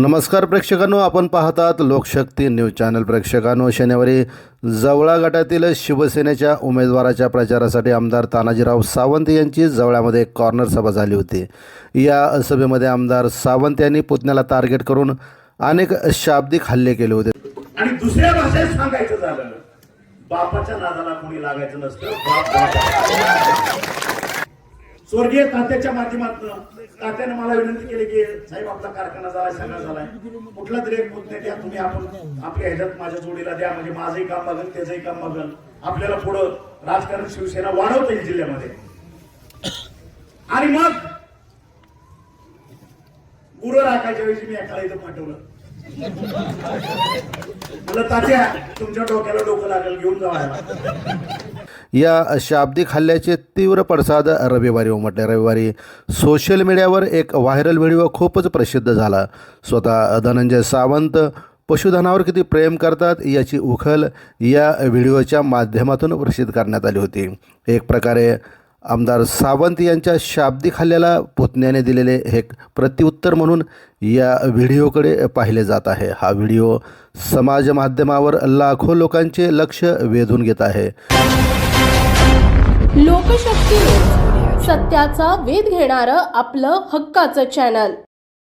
नमस्कार प्रेक्षकांनो आपण पाहतात लोकशक्ती न्यूज चॅनल. प्रेक्षकांनो शनिवारी जवळा गटातील शिवसेनेच्या उमेदवाराच्या प्रचारासाठी आमदार तानाजीराव सावंत यांची जवळामध्ये कॉर्नर सभा झाली होती. या सभेमध्ये आमदार सावंत यांनी पुतण्याला टार्गेट करून अनेक शाब्दिक हल्ले केले होते. आणि दुसऱ्या भाषेत सांगायचं झालं बापाच्या नादाला कोणी लागायचं नसतं स्वर्गीय तात्याच्या माध्यमातून तात्याने मला विनंती केली की साहेब आपला कारखाना झाला सगळा झालाय. कुठला तरी एक मुद्दे द्या. तुम्ही आपण आपल्या ह्याच्यात माझ्या जोडीला द्या. म्हणजे माझंही काम बघन त्याचंही काम बघन आपल्याला पुढं राजकारण शिवसेना वाढवता येईल जिल्ह्यामध्ये. आणि मग गुरं राखायच्या वेळी मी एकाला इथं पाठवलं. मला तात्या तुमच्या डोक्याला डोकं लागेल घेऊन जावा या शाब्दिक हल्ल्याचे तीव्र पडसाद रविवारी उमटले. रविवारी सोशल मीडियावर एक व्हायरल व्हिडिओ खूपच प्रसिद्ध झाला. स्वतः धनंजय सावंत पशुधनावर किती प्रेम करतात याची उखल या व्हिडिओच्या माध्यमातून प्रसिद्ध करण्यात आली होती. एक प्रकारे आमदार सावंत यांच्या शाब्दिक हल्ल्याला पुतण्याने दिलेले हे प्रत्युत्तर म्हणून या व्हिडिओकडे पाहिले जात आहे. हा व्हिडिओ समाज माध्यमावर लाखो लोकांचे लक्ष वेधून घेत आहे. लोकशक्ती सत्याचा वेध घेणारं आपलं हक्काचं चॅनल